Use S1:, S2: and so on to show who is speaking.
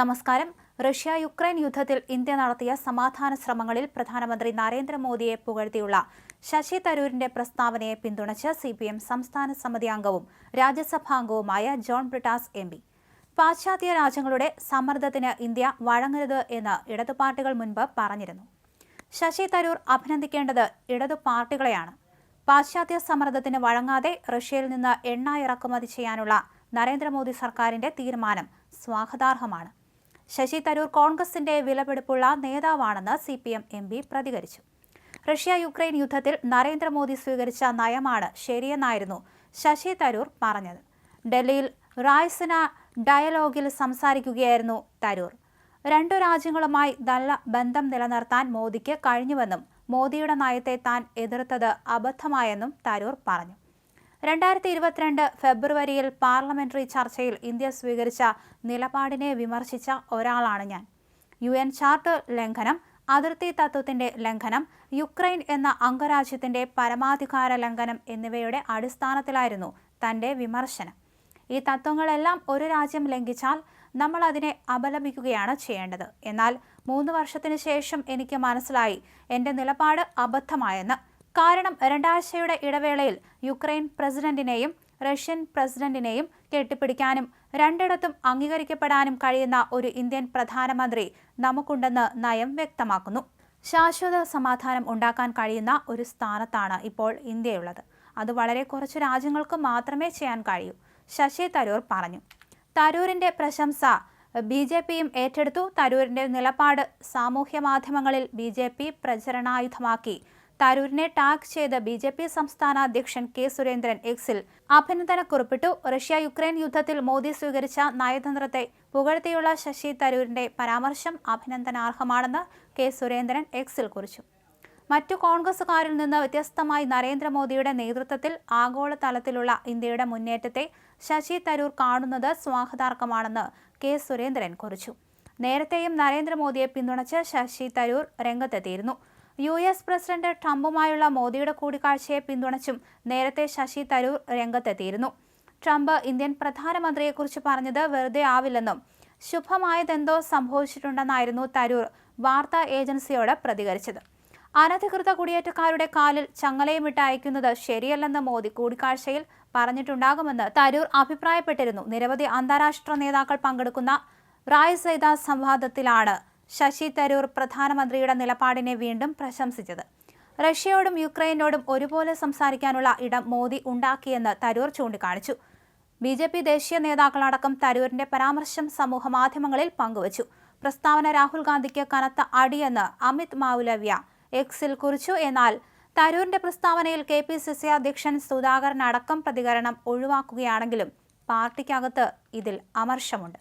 S1: നമസ്കാരം. Russia Ukraine യുദ്ധത്തിൽ India നടത്തിയ സമാധാന ശ്രമങ്ങളിൽ പ്രധാനമന്ത്രി നരേന്ദ്രമോദിയെ പുകഴ്ത്തിയുള്ള ശശി തരൂരിന്റെ പ്രസ്താവനയെ പിന്തുണച്ച് സി പി എം സംസ്ഥാന സമിതി അംഗവും രാജ്യസഭാംഗവുമായ ജോൺ ബ്രിട്ടാസ് എം പി. പാശ്ചാത്യ രാജ്യങ്ങളുടെ സമ്മർദ്ദത്തിന് ഇന്ത്യ വഴങ്ങരുത് എന്ന് ഇടതു പാർട്ടികൾ മുൻപ് പറഞ്ഞിരുന്നു. ശശി തരൂർ അഭിനന്ദിക്കേണ്ടത് ഇടതു പാർട്ടികളെയാണ്. പാശ്ചാത്യ സമ്മർദ്ദത്തിന് വഴങ്ങാതെ റഷ്യയിൽ നിന്ന് എണ്ണ ഇറക്കുമതി ചെയ്യാനുള്ള നരേന്ദ്രമോദി സർക്കാരിന്റെ തീരുമാനം സ്വാഗതാർഹമാണ്. ശശി തരൂർ കോൺഗ്രസിന്റെ വിലപിടിപ്പുള്ള നേതാവാണെന്ന് C P M M P പ്രതികരിച്ചു. റഷ്യ യുക്രൈൻ യുദ്ധത്തിൽ നരേന്ദ്രമോദി സ്വീകരിച്ച നയമാണ് ശരിയെന്നായിരുന്നു ശശി തരൂർ പറഞ്ഞത്. ഡൽഹിയിൽ റായ്സന ഡയലോഗിൽ സംസാരിക്കുകയായിരുന്നു തരൂർ. രണ്ടു രാജ്യങ്ങളുമായി നല്ല ബന്ധം നിലനിർത്താൻ മോദിക്ക് കഴിഞ്ഞുവെന്നും മോദിയുടെ നയത്തെ താൻ എതിർത്തത് അബദ്ധമായെന്നും തരൂർ പറഞ്ഞു. രണ്ടായിരത്തി ഇരുപത്തിരണ്ട് ഫെബ്രുവരിയിൽ പാർലമെന്ററി ചർച്ചയിൽ ഇന്ത്യ സ്വീകരിച്ച നിലപാടിനെ വിമർശിച്ച ഒരാളാണ് ഞാൻ. യു എൻ ചാർട്ടർ ലംഘനം അതിർത്തി തത്വത്തിന്റെ ലംഘനം യുക്രൈൻ എന്ന അംഗരാജ്യത്തിന്റെ പരമാധികാര ലംഘനം എന്നിവയുടെ അടിസ്ഥാനത്തിലായിരുന്നു തന്റെ വിമർശനം. ഈ തത്വങ്ങളെല്ലാം ഒരു രാജ്യം ലംഘിച്ചാൽ നമ്മൾ അതിനെ അപലപിക്കുകയാണ് ചെയ്യേണ്ടത്. എന്നാൽ മൂന്ന് വർഷത്തിന് ശേഷം എനിക്ക് മനസ്സിലായി എന്റെ നിലപാട് അബദ്ധമായെന്ന് കാരണം രണ്ടാഴ്ചയുടെ ഇടവേളയിൽ യുക്രൈൻ പ്രസിഡന്റിനെയും റഷ്യൻ പ്രസിഡന്റിനെയും കെട്ടിപ്പിടിക്കാനും രണ്ടിടത്തും അംഗീകരിക്കപ്പെടാനും കഴിയുന്ന ഒരു ഇന്ത്യൻ പ്രധാനമന്ത്രി നമുക്കുണ്ടെന്ന് നയം വ്യക്തമാക്കുന്നു. ശാശ്വത സമാധാനം ഉണ്ടാക്കാൻ കഴിയുന്ന ഒരു സ്ഥാനത്താണ് ഇപ്പോൾ ഇന്ത്യയുള്ളത്. അത് വളരെ കുറച്ച് രാജ്യങ്ങൾക്ക് മാത്രമേ ചെയ്യാൻ കഴിയൂ ശശി തരൂർ പറഞ്ഞു. തരൂരിന്റെ പ്രശംസ ബി ജെ പിയും ഏറ്റെടുത്തു. തരൂരിന്റെ നിലപാട് സാമൂഹ്യ മാധ്യമങ്ങളിൽ ബി ജെ പി പ്രചരണായുധമാക്കി. തരൂരിനെ ടാഗ് ചെയ്ത് ബി ജെ പി സംസ്ഥാന അധ്യക്ഷൻ കെ സുരേന്ദ്രൻ എക്സിൽ അഭിനന്ദന കുറിപ്പിട്ടു. റഷ്യ യുക്രൈൻ യുദ്ധത്തിൽ മോദി സ്വീകരിച്ച നയതന്ത്രത്തെ പുകഴ്ത്തിയുള്ള ശശി തരൂരിന്റെ പരാമർശം അഭിനന്ദനാർഹമാണെന്ന് കെ സുരേന്ദ്രൻ എക്സിൽ കുറിച്ചു. മറ്റു കോൺഗ്രസുകാരിൽ നിന്ന് വ്യത്യസ്തമായി നരേന്ദ്രമോദിയുടെ നേതൃത്വത്തിൽ ആഗോളതലത്തിലുള്ള ഇന്ത്യയുടെ മുന്നേറ്റത്തെ ശശി തരൂർ കാണുന്നത് സ്വാഗതാർഹമാണെന്ന് കെ സുരേന്ദ്രൻ കുറിച്ചു. നേരത്തെയും നരേന്ദ്രമോദിയെ പിന്തുണച്ച് ശശി തരൂർ രംഗത്തെത്തിയിരുന്നു. യു എസ് പ്രസിഡന്റ് ട്രംപുമായുള്ള മോദിയുടെ കൂടിക്കാഴ്ചയെ പിന്തുണച്ചും നേരത്തെ ശശി തരൂർ രംഗത്തെത്തിയിരുന്നു. ട്രംപ് ഇന്ത്യൻ പ്രധാനമന്ത്രിയെക്കുറിച്ച് പറഞ്ഞത് വെറുതെ ആവില്ലെന്നും ശുഭമായതെന്തോ സംഭവിച്ചിട്ടുണ്ടെന്നായിരുന്നു തരൂർ വാർത്താ ഏജൻസിയോട് പ്രതികരിച്ചത്. അനധികൃത കുടിയേറ്റക്കാരുടെ കാലിൽ ചങ്ങലയുമിട്ട് അയക്കുന്നത് ശരിയല്ലെന്ന് മോദി കൂടിക്കാഴ്ചയിൽ പറഞ്ഞിട്ടുണ്ടാകുമെന്ന് തരൂർ അഭിപ്രായപ്പെട്ടിരുന്നു. നിരവധി അന്താരാഷ്ട്ര നേതാക്കൾ പങ്കെടുക്കുന്ന റായ് സൈദ സംവാദത്തിലാണ് ശശി തരൂർ പ്രധാനമന്ത്രിയുടെ നിലപാടിനെ വീണ്ടും പ്രശംസിച്ചത്. റഷ്യയോടും യുക്രൈനോടും ഒരുപോലെ സംസാരിക്കാനുള്ള ഇടം മോദി ഉണ്ടാക്കിയെന്ന് തരൂർ ചൂണ്ടിക്കാണിച്ചു. ബി ജെ പി ദേശീയ നേതാക്കളടക്കം തരൂരിന്റെ പരാമർശം സമൂഹ മാധ്യമങ്ങളിൽ പങ്കുവച്ചു. പ്രസ്താവന രാഹുൽ ഗാന്ധിക്ക് കനത്ത അടിയെന്ന് അമിത് മാവുലവ്യ എക്സിൽ കുറിച്ചു. എന്നാൽ തരൂരിന്റെ പ്രസ്താവനയിൽ കെ പി സി സി അധ്യക്ഷൻ സുധാകരൻ അടക്കം പ്രതികരണം ഒഴിവാക്കുകയാണെങ്കിലും പാർട്ടിക്കകത്ത് ഇതിൽ അമർഷമുണ്ട്